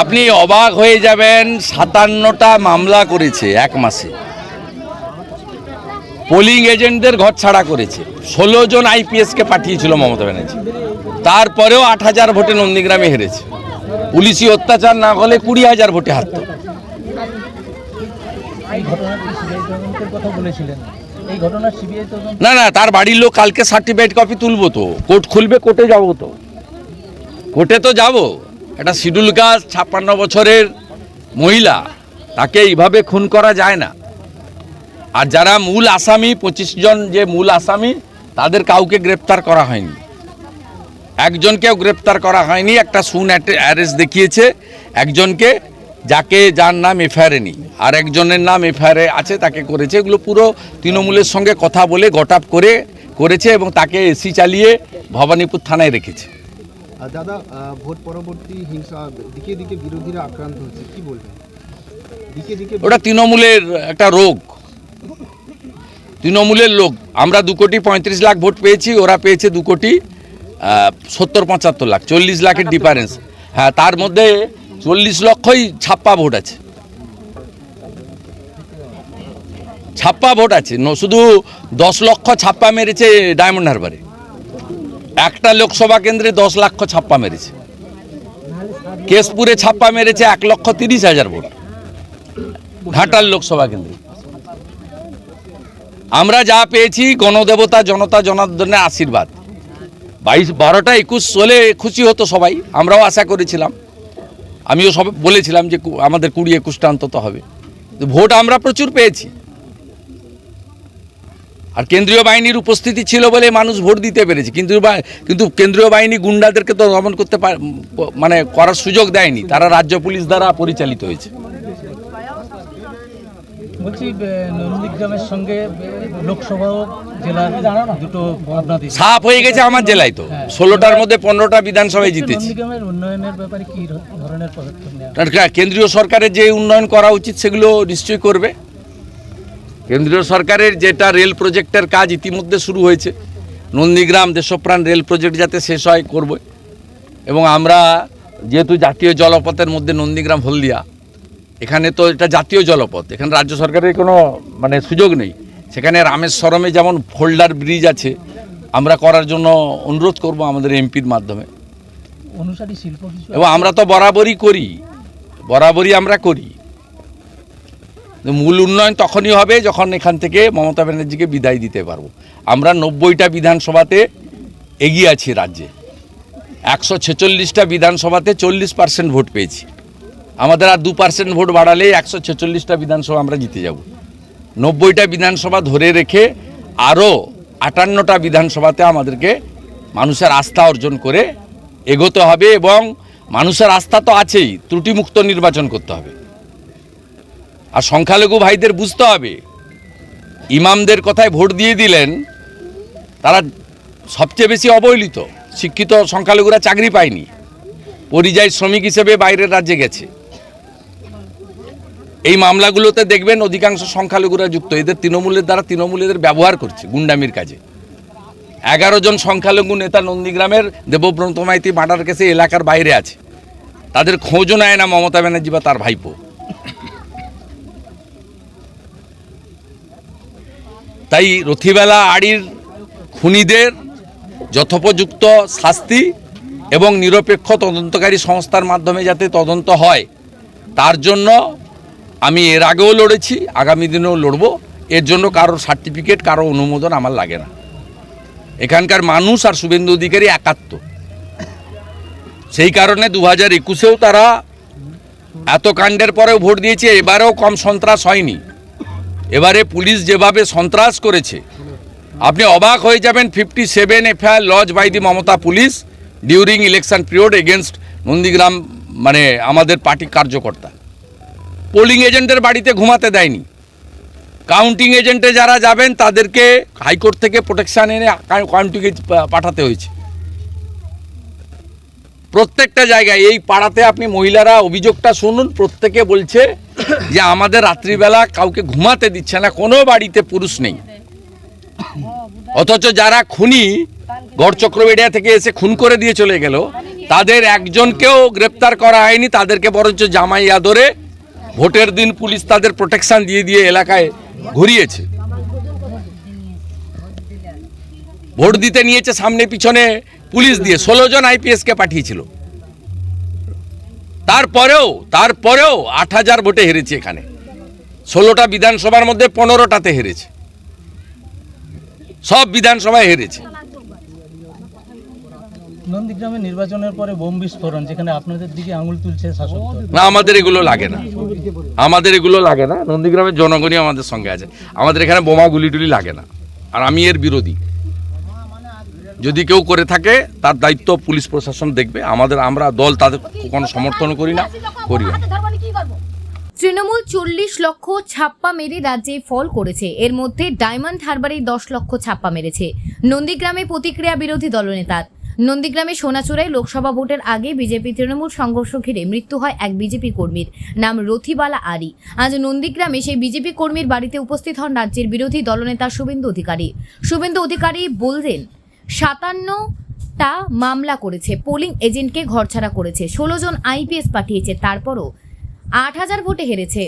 আপনি অবাক হয়ে যাবেন সাতান্নটা মামলা করেছে এক মাসে। পোলিং এজেন্টদের ঘর ছাড়া করেছে। ষোলো জন আইপিএসকে পাঠিয়েছিল মমতা ব্যানার্জি। তারপরেও আট হাজার ভোটে নন্দীগ্রামে হেরেছে। পুলিশি অত্যাচার না হলে কুড়ি হাজার ভোটে হারত। তদন্ত না না তার বাড়ির লোক কালকে সার্টিফিকেট কপি তুলবো তো। কোর্ট খুলবে কোর্টে যাব তো। কোর্টে তো যাব। একটা শিডিউল কাস্ট ছাপ্পান্ন বছরের মহিলা, তাকে এইভাবে খুন করা যায় না। আর যারা মূল আসামি, পঁচিশ জন যে মূল আসামি, তাদের কাউকে গ্রেপ্তার করা হয়নি। একজনকেও গ্রেপ্তার করা হয়নি, একটা সুন অ্যারেস্ট দেখিয়েছে। একজনকে, যাকে যার নাম এফআইআরে নেই, আর একজনের নাম এফআইআরে আছে, তাকে করেছে। এগুলো পুরো তৃণমূলের সঙ্গে কথা বলে গটাপ করে করেছে এবং তাকে এসি চালিয়ে ভবানীপুর থানায় রেখেছে। দাদা ভোট পরবর্তী হিংসা দিকে দিকে বিরোধীরা আক্রান্ত হচ্ছে কি বলবেন? দিকে দিকে ওটা তৃণমূলের একটা রোগ। তৃণমূলের লোক আমরা দু কোটি পঁয়ত্রিশ লাখ ভোট পেয়েছি ওরা পেয়েছে দু কোটি সত্তর পঁচাত্তর লাখ চল্লিশ লাখের ডিফারেন্স হ্যাঁ তার মধ্যে চল্লিশ লক্ষই ছাপ্পা ভোট আছে। ছাপ্পা ভোট আছে ন- শুধু দশ লক্ষ ছাপ্পা মেরেছে ডায়মন্ড হারবারে। একটা লোকসভা কেন্দ্রে দশ লক্ষ ছাপ্পা মেরেছে। কেশপুরে ছাপ্পা মেরেছে এক লক্ষ তিরিশ হাজার ভোট। ঘাটাল লোকসভা কেন্দ্রে। আমরা যা পেয়েছি, গণদেবতা, জনতা, জনার্দনের আশীর্বাদ। বাইশ, বারোটা একুশ চলে খুশি হতো সবাই, আমরাও আশা করেছিলাম। আমিও সব বলেছিলাম যে আমাদের কুড়ি একুশটা অন্তত হবে। ভোট আমরা প্রচুর পেয়েছি। আর কেন্দ্রীয় বাহিনীর উপস্থিতি ছিল বলে মানুষ ভোট দিতে পেরেছে। কিন্তু কিন্তু কেন্দ্রীয় বাহিনী গুন্ডাদেরকে তো দমন করতে মানে করার সুযোগ দেয়নি। তারা রাজ্য পুলিশ দ্বারা পরিচালিত হয়েছে। বলছি নন্দীগ্রামের সঙ্গে লোকসভা ও দুটো সাফ হয়ে গেছে আমার জেলায় তো। ষোলোটার মধ্যে পনেরোটা বিধানসভায় জিতেছি। নন্দীগ্রামের উন্নয়নের ব্যাপারে কি ধরনের পদক্ষেপ নেওয়া আর কা- কেন্দ্রীয় সরকারের যে উন্নয়ন করা উচিত সেগুলো নিশ্চয়ই করবে। কেন্দ্রীয় সরকারের যেটা রেল প্রজেক্টের কাজ ইতিমধ্যে শুরু হয়েছে। নন্দীগ্রাম দেশপ্রাণ রেল প্রজেক্ট যাতে শেষ হয় করবে। এবং আমরা যেহেতু জাতীয় জলপথের মধ্যে নন্দীগ্রাম হলদিয়া এখানে তো এটা জাতীয় জলপথ এখানে রাজ্য সরকারের কোনো মানে সুযোগ নেই। সেখানে রামেশ্বরমে যেমন ফোল্ডার ব্রিজ আছে আমরা করার জন্য অনুরোধ করব আমাদের এমপির মাধ্যমে। এবং আমরা তো বরাবরই করি বরাবরই আমরা করি। মূল উন্নয়ন তখনই হবে যখন এখান থেকে মমতা ব্যানার্জিকে বিদায় দিতে পারব। আমরা নব্বইটা বিধানসভাতে এগিয়ে আছি রাজ্যে। একশো ছেচল্লিশটা বিধানসভাতে চল্লিশ পার্সেন্ট ভোট পেয়েছি। আমাদের আর দু পার্সেন্ট ভোট বাড়ালে একশো ছেচল্লিশটা বিধানসভা আমরা জিতে যাব। নব্বইটা বিধানসভা ধরে রেখে আরও আটান্নটা বিধানসভাতে আমাদেরকে মানুষের আস্থা অর্জন করে এগোতে হবে এবং মানুষের আস্থা তো আছেই, ত্রুটিমুক্ত নির্বাচন করতে হবে। আর সংখ্যালঘু ভাইদের বুঝতে হবে। ইমামদের কথায় ভোট দিয়ে দিলেন, তারা সবচেয়ে বেশি অবহেলিত। শিক্ষিত সংখ্যালঘুরা চাকরি পায়নি। পরিযায়ী শ্রমিক হিসেবে বাইরের রাজ্যে গেছে। এই মামলাগুলোতে দেখবেন অধিকাংশ সংখ্যালঘুরা যুক্ত। এদের তৃণমূলের দ্বারা তৃণমূলীদের ব্যবহার করছে গুন্ডামির কাজে। এগারো জন সংখ্যালঘু নেতা নন্দীগ্রামের দেবব্রত মাইতি মার্ডার কেসে এলাকার বাইরে আছে। তাদের খোঁজও নেয় না মমতা ব্যানার্জি বা তার ভাইপো। তাই রথিবেলা আড়ির খুনিদের যথোপযুক্ত শাস্তি এবং নিরপেক্ষ তদন্তকারী সংস্থার মাধ্যমে যাতে তদন্ত হয়, তার জন্য আমি এর আগেও লড়েছি, আগামী দিনেও লড়ব। এর জন্য কারোর সার্টিফিকেট, কারও অনুমোদন আমার লাগে না। এখানকার মানুষ আর শুভেন্দু অধিকারী একাত্ম। সেই কারণে দু হাজার একুশেও তারা এত কাণ্ডের পরেও ভোট দিয়েছে, এবারেও কম সন্ত্রাস হয়নি। এবারে পুলিশ যেভাবে সন্ত্রাস করেছে, আপনি অবাক হয়ে যাবেন fifty seven FIR lodge by the Mamata police during election period against Nandigram মানে আমাদের পার্টি কার্যকর্তা। পোলিং এজেন্টের বাড়িতে ঘুমাতে দেয়নি। কাউন্টিং এজেন্টে যারা যাবেন, তাদেরকে হাইকোর্ট থেকে প্রোটেকশন এনে কাউন্টিংয়ে পাঠাতে হয়েছে। প্রত্যেকটা জায়গায়, এই পাড়াতে আপনি মহিলারা অভিযোগটা শুনুন, প্রত্যেকে বলছে যে আমাদের রাত্রিবেলা কাউকে ঘুমাতে দিচ্ছে না, কোনো বাড়িতে পুরুষ নেই। অথচ যারা খুনি গড়চক্র এরিয়া থেকে এসে খুন করে দিয়ে চলে গেল, তাদের একজনকেও গ্রেপ্তার করা হয়নি, তাদেরকে বরঞ্চ জামাইয়া ধরে ভোটের দিন পুলিশ তাদের প্রোটেকশন দিয়ে দিয়ে এলাকায় ঘুরিয়েছে। ভোট দিতে নিয়েছে সামনে পিছনে পুলিশ দিয়ে, ষোলো জন আইপিএসকে পাঠিয়েছিল। তারপরেও তারপরেও আট হাজার ভোটে হেরেছে এখানে। ষোলোটা বিধানসভার মধ্যে পনেরোটাতে হেরেছে। সব বিধানসভায় হেরেছে। নন্দীগ্রামে নির্বাচনের পরে বোম বিস্ফোরণ যেখানে আপনাদের দিকে আঙুল তুলছে শাসক না আমাদের এগুলো লাগে না। আমাদের এগুলো লাগে না। নন্দীগ্রামের জনগণই আমাদের সঙ্গে আছে। আমাদের এখানে বোমা গুলি টুলি লাগে না। আর আমি এর বিরোধী। যদি কেউ করে থাকে, তার দায়িত্ব পুলিশ প্রশাসন দেখবে। আমাদের, আমরা দল তাদের কোনো সমর্থন করি না করি না। তৃণমূল চল্লিশ লক্ষ ছাপ্পা মেরে রাজ্যে ফল করেছে। এর মধ্যে ডায়মন্ড হারবারেই দশ লক্ষ ছাপ্পা মেরেছে। নন্দীগ্রামে প্রতিক্রিয়া বিরোধী দলনেতার। নন্দীগ্রামে সোনাচূড়ায় লোকসভা ভোটের আগে বিজেপি তৃণমূল সংঘর্ষ ঘিরে মৃত্যু হয় এক বিজেপি কর্মীর নাম রথিবালা আরি। আজ নন্দীগ্রামে সেই বিজেপি কর্মীর বাড়িতে উপস্থিত হন রাজ্যের বিরোধী দলনেতা শুভেন্দু অধিকারী। শুভেন্দু অধিকারী বললেন সাতান্নটা মামলা করেছে পোলিং এজেন্টকে ঘরছাড়া করেছে। ষোলো জন আইপিএস পাঠিয়েছে, তারপরও আট হাজার ভোটে হেরেছে।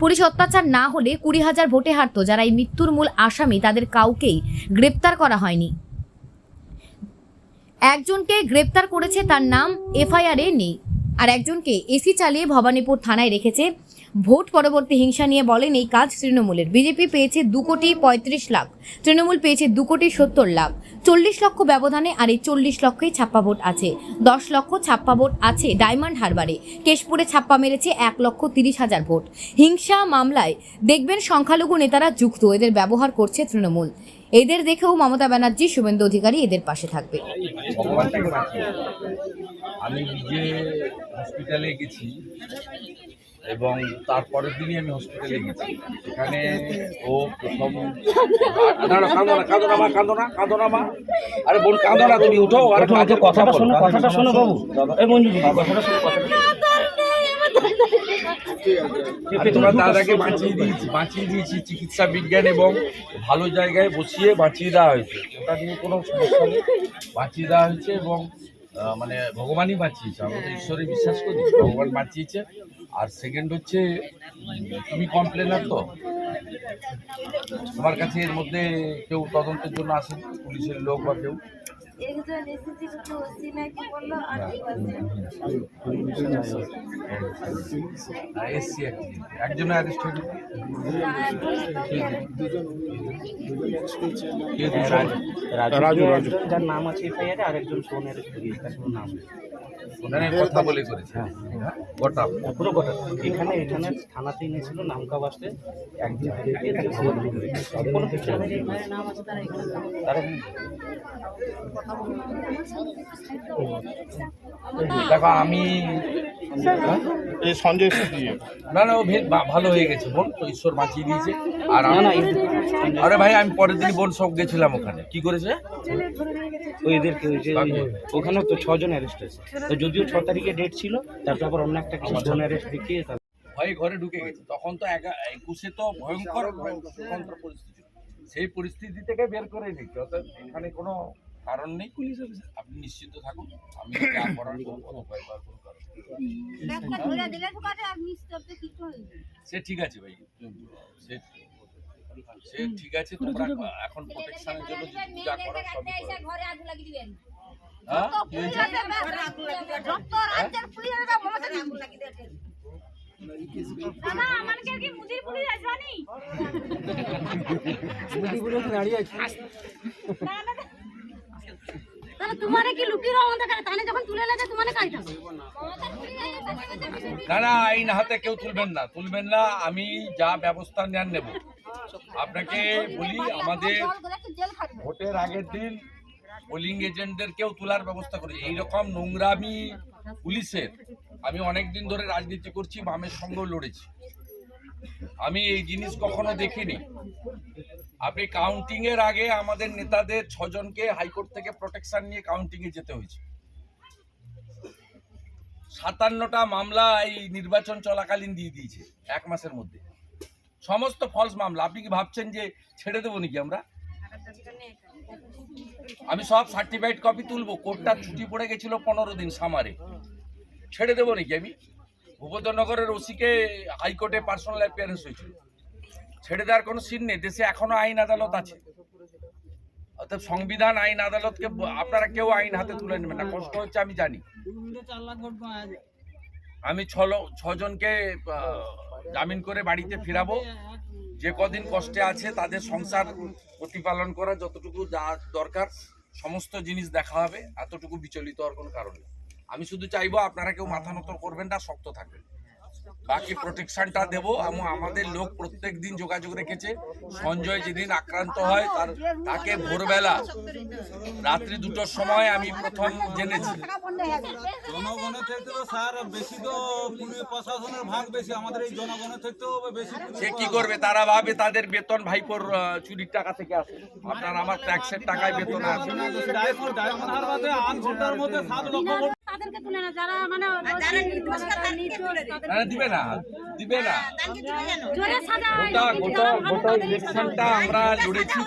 পুলিশ অত্যাচার না হলে কুড়ি হাজার ভোটে হারতো। যারা এই মৃত্যুর মূল আসামি, তাদের কাউকেই গ্রেপ্তার করা হয়নি। একজনকে গ্রেপ্তার করেছে, তার নাম এফআইআরে নেই। আর একজনকে এসি চালিয়ে ভবানীপুর থানায় রেখেছে ভোট পরবর্তী হিংসা নিয়ে বলেন এই কাজ তৃণমূলের। বিজেপি পেয়েছে দু কোটি পঁয়ত্রিশ লাখ, তৃণমূল পেয়েছে দু কোটি সত্তর লাখ। চল্লিশ লক্ষ ব্যবধানে আর এই চল্লিশ লক্ষই ছাপ্পা ভোট আছে। দশ লক্ষ ছাপ্পা ভোট আছে ডায়মন্ড হারবারে। কেশপুরে ছাপ্পা মেরেছে এক লক্ষ তিরিশ হাজার ভোট। হিংসা মামলায় দেখবেন সংখ্যালঘু নেতারা যুক্ত, এদের ব্যবহার করছে তৃণমূল। এদের দেখেও মমতা ব্যানার্জি, শুভেন্দু অধিকারী এদের পাশে থাকবে। আমি হসপিটালে গেছি। এবং তারপরের দিনই আমি হসপিটালে গেছি। সেখানে ও প্রথম কাঁদো না কাঁদো না মা কাঁদো না কাঁদো না মা। আরে বোন কাঁদো না তুমি উঠো আর কথাটা শোনো কথাটা শোনো বাবু আরে তোমার দাদাকে বাঁচিয়ে দিয়েছি বাঁচিয়ে দিয়েছি চিকিৎসা বিজ্ঞান এবং ভালো জায়গায় বসিয়ে বাঁচিয়ে দেওয়া হয়েছে। ওটা নিয়ে কোনো সমস্যা নেই। বাঁচিয়ে দেওয়া হয়েছে এবং মানে ভগবানই বাঁচিয়েছে আমরা তো ঈশ্বরে বিশ্বাস করি ভগবান বাঁচিয়েছে। আর সেকেন্ড হচ্ছে তুমি কমপ্লেনার তো? তোমার কাছে এর মধ্যে কেউ তদন্তের জন্য আসেন? পুলিশের লোক বা কেউ? একজন এসেছিল তো সিনাকে বলল বলল আর একজন অ্যারেস্ট হয়েছে রাজু রাজু যার নাম আছে এফআইআর আরেকজন সোনের অ্যারেস্ট তার নাম নেই। ওখানে কথা বলে করেছে। হ্যাঁ। গোটা পুরো কথা এখানে এখানে থানাতে এনেছিল নামকা বাসে একদিন। কোনো কিছু দেখো আমি এই সঞ্জয় না না ও ভালো হয়ে গেছে বোন তো ঈশ্বর বাঁচিয়ে দিয়েছে। আর আরে ভাই আমি পরের দিন বোন সব গেছিলাম ওখানে। কি করেছে? ওই এদেরকে ওই যে ওখানেও তো ছজন অ্যারেস্ট হয়েছে। যদিও ছ তারিখে ডেট ছিল তারপর আবার অন্য একটা কিছু অ্যারেস্ট দেখিয়ে ভয়ে ঘরে ঢুকে গেছে। তখন তো একা- একুশে তো ভয়ঙ্কর ভয়ঙ্কর পরিস্থিতি। সেই পরিস্থিতি থেকে বের করে নিচ্ছে অর্থাৎ এখানে কোনো কারণ নেই। Police officer. আপনি নিশ্চিন্ত থাকুন। আমি যা করার কোনো কারণ সে ঠিক আছে ভাই। সে সে ঠিক আছে তোমরা এখন প্রোটেকশনের জন্য যা করার সবই তোমারে কি লুকিয়ে রও আমাদের কাছে তাহলে যখন তুলে লাগে তোমারে কাইটা না না আইন হাতে কেউ তুলবেন না। তুলবেন না আমি যা ব্যবস্থা নেন নেব। আপনাকে বলি আমাদের ভোটের আগের দিন পোলিং এজেন্টদেরকেও তোলার ব্যবস্থা করি এইরকম নোংরামি পুলিশের। আমি অনেক দিন ধরে রাজনীতি করছি, বামের সঙ্গেও লড়েছি। আমি এই জিনিস কখনো দেখিনি। আপনি কাউন্টিং এর আগে আমাদের নেতাদের ছজনকে হাইকোর্ট থেকে প্রোটেকশন নিয়ে কাউন্টিং এ যেতে হয়েছে। সাতান্নটা মামলা এই নির্বাচন চলাকালীন দিয়ে দিয়েছে, এক মাসের মধ্যে। সমস্ত ফলস মামলা। আপনি কি ভাবছেন যে ছেড়ে দেবো নাকি আমরা? আমি সব সার্টিফাইড কপি তুলবো। কোর্টটা ছুটি পড়ে গেছিল পনেরো দিন সামারে। ছেড়ে দেবো নাকি আমি? ভূপতনগরের ওসিকে হাইকোর্টে পার্সোনাল অ্যাপিয়ারেন্স হয়েছিল। ছেড়ে দেওয়ার কোনো সিন নেই। দেশে এখনও আইন আদালত আছে। অর্থাৎ সংবিধান আইন আদালতকে আপনারা কেউ আইন হাতে তুলে নেবেন না। কষ্ট হচ্ছে, আমি জানি। আমি ছজনকে জামিন করে বাড়িতে ফিরাবো। যে কদিন কষ্টে আছে, তাদের সংসার প্রতিপালন করা যতটুকু যা দরকার, সমস্ত জিনিস দেখা হবে, এতটুকু বিচলিত হওয়ার কোনো কারণ আমি শুধু চাইব আপনারা কেউ মাথা নত করবেন না, শক্ত থাকবেন। বাকি প্রোটেকশনটা দেবো এবং আমাদের লোক প্রত্যেক দিন যোগাযোগ রেখেছে সঞ্জয় যেদিন আক্রান্ত হয় তার তাকে ভোরবেলা রাত্রি দুটোর সময় আমি প্রথম জেনেছি সে কি করবে তারা ভাবে তাদের বেতন ভাইপোর চুরির টাকা থেকে আসে আপনার আমার ট্যাক্সের টাকায় বেতন আসে তাদেরকে তুলে না যারা মানে যারা দিবে না দিবে না। জোরে সাজা হয় গোটা গোটা গোটা ইলেকশনটা আমরা লড়েছি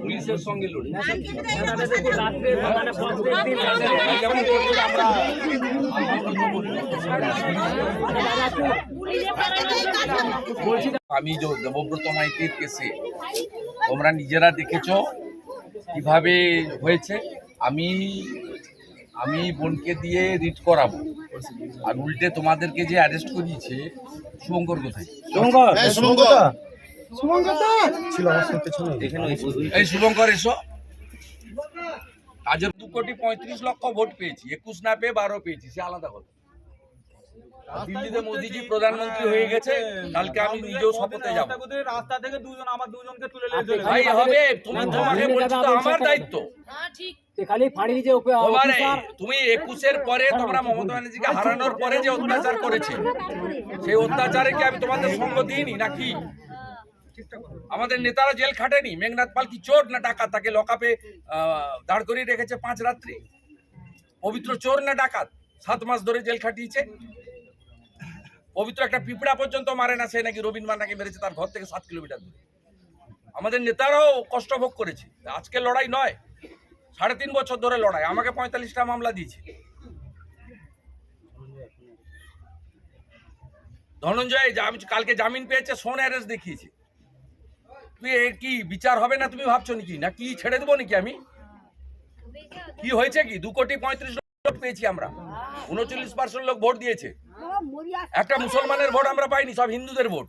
পুলিশের সঙ্গে আমরা আমি যে দেবব্রত মাইতির কেসে তোমরা নিজেরা দেখেছ কীভাবে হয়েছে আমি আমি বোনকে দিয়ে রিট করাবো। আর উল্টে তোমাদেরকে যে অ্যারেস্ট করিয়েছে শুভঙ্কর কোথায়? এই শুভঙ্কর! এসো। কাজের দু কোটি পঁয়ত্রিশ লক্ষ ভোট পেয়েছি একুশ না পেয়ে বারো পেয়েছি সে আলাদা কথা দিল্লিতে মোদিজি প্রধানমন্ত্রী হয়ে গেছে কালকে আমি নিজেও শপথে যাব। রাস্তা থেকে দুজন আমার দুজনকে তুলে নিয়ে ভাই হবে তুমি তোমাকে বলছি আমার দায়িত্ব। খালি ফাঁড়ি যে তুমি একুশের পরে তোমরা মমতা ব্যানার্জিকে হারানোর পরে যে অত্যাচার করেছে সেই অত্যাচারে কি আমি তোমাদের সঙ্গ দিইনি নাকি? আমাদের নেতারা জেল খাটেনি মেঘনাথ পাল কি চোর না ডাকাত? তাকে লকাপে দাঁড় করিয়ে রেখেছে পাঁচ রাত্রি। পবিত্র চোর না ডাকাত? সাত মাস ধরে জেল খাটিয়েছে। পবিত্র একটা পিঁপড়া পর্যন্ত মারে না সে নাকি রবীন মান্নাকে মেরেছে তার ঘর থেকে সাত কিলোমিটার দূরে। আমাদের নেতারাও কষ্ট ভোগ করেছে। আজকে লড়াই নয় সাড়ে তিন বছর ধরে লড়াই, আমাকে পঁয়তাল্লিশটা মামলা দিয়েছে। ধনঞ্জয় আমি কালকে জামিন পেয়েছে, সোন অ্যারেস্ট দেখিয়েছে। তুই এর কি, বিচার হবে না তুমি ভাবছ নাকি? না কি ছেড়ে দেবো নাকি আমি? কি হয়েছে কি? দু কোটি পঁয়ত্রিশ লোক পেয়েছি আমরা। উনচল্লিশ পার্সেন্ট লোক ভোট দিয়েছে। একটা মুসলমানের ভোট আমরা পাইনি, সব হিন্দুদের ভোট।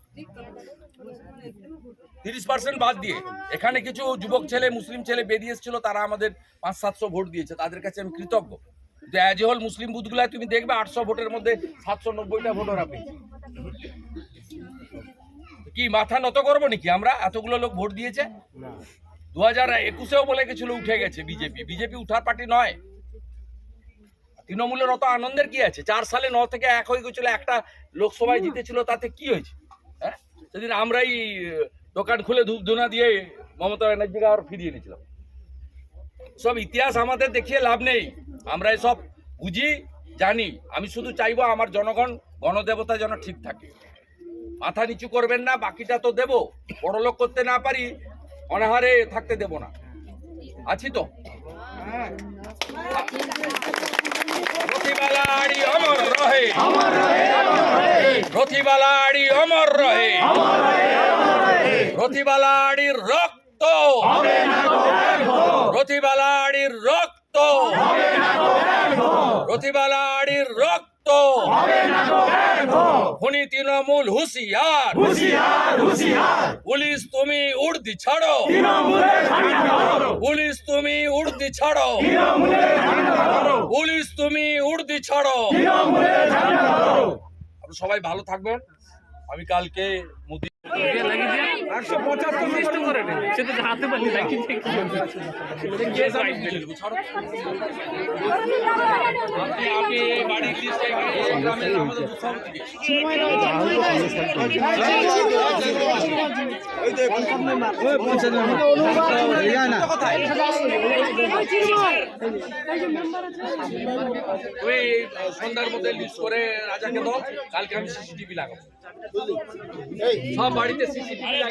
তিরিশ পার্সেন্ট বাদ দিয়ে। এখানে কিছু যুবক ছেলে, মুসলিম ছেলে বেরিয়ে এসেছিল, তারা আমাদের পাঁচ সাতশো ভোট দিয়েছে। তাদের কাছে আমি কৃতজ্ঞ। কিন্তু অ্যাজ হোল মুসলিম বুথগুলায় তুমি দেখবে আটশো ভোটের মধ্যে সাতশো নব্বইটা ভোট ওরা কি, মাথা নত করব নাকি আমরা? এতগুলো লোক ভোট দিয়েছে? দু হাজার একুশেও বলে গেছিল, উঠে গেছে বিজেপি। বিজেপি উঠার পার্টি নয়। তৃণমূলের অত আনন্দের কি আছে? চার সালে ন থেকে এক হয়ে গেছিল, একটা লোকসভায় জিতেছিল, তাতে কি হয়েছে? হ্যাঁ? সেদিন আমরাই দোকান খুলে ধূপ ধুনা দিয়ে মমতা ব্যানার্জিকে আবার ফিরিয়ে নিয়েছিলাম সব ইতিহাস আমাদের দেখিয়ে লাভ নেই। আমরা এসব বুঝি, জানি। আমি শুধু চাইব আমার জনগণ, গণদেবতা যেন ঠিক থাকে। মাথা নিচু করবেন না, বাকিটা তো দেব। বড়লোক করতে না পারি, অনাহারে থাকতে দেব না। আছি তো? রথিবালাড়ি অমর রহে। অমর রহে। রথিবালাড়ির রক্ত। রথিবালাড়ির রক্ত। রথিবালাড়ির রক্ত। খুনি তৃণমূল হুঁশিয়ার। পুলিশ তুমি উর্দি ছাড়ো। পুলিশ তুমি উর্দি ছাড়ো। পুলিশ তুমি উর্দি ছাড়ো। আপনারা সবাই ভালো থাকবেন। আমি কালকে মোদি একশো পঁচাত্তর লিস্ট করে নেবে সেটা হাতে পারলি ছাড়ো আপনি আপনি বাড়ির লিস্টে গ্রামের আমাদের ওই সন্ধ্যার মধ্যে লিস্ট করে রাজাকে দাও কালকে আমি সিসিটিভি লাগাবো। সব বাড়িতে সিসিটিভি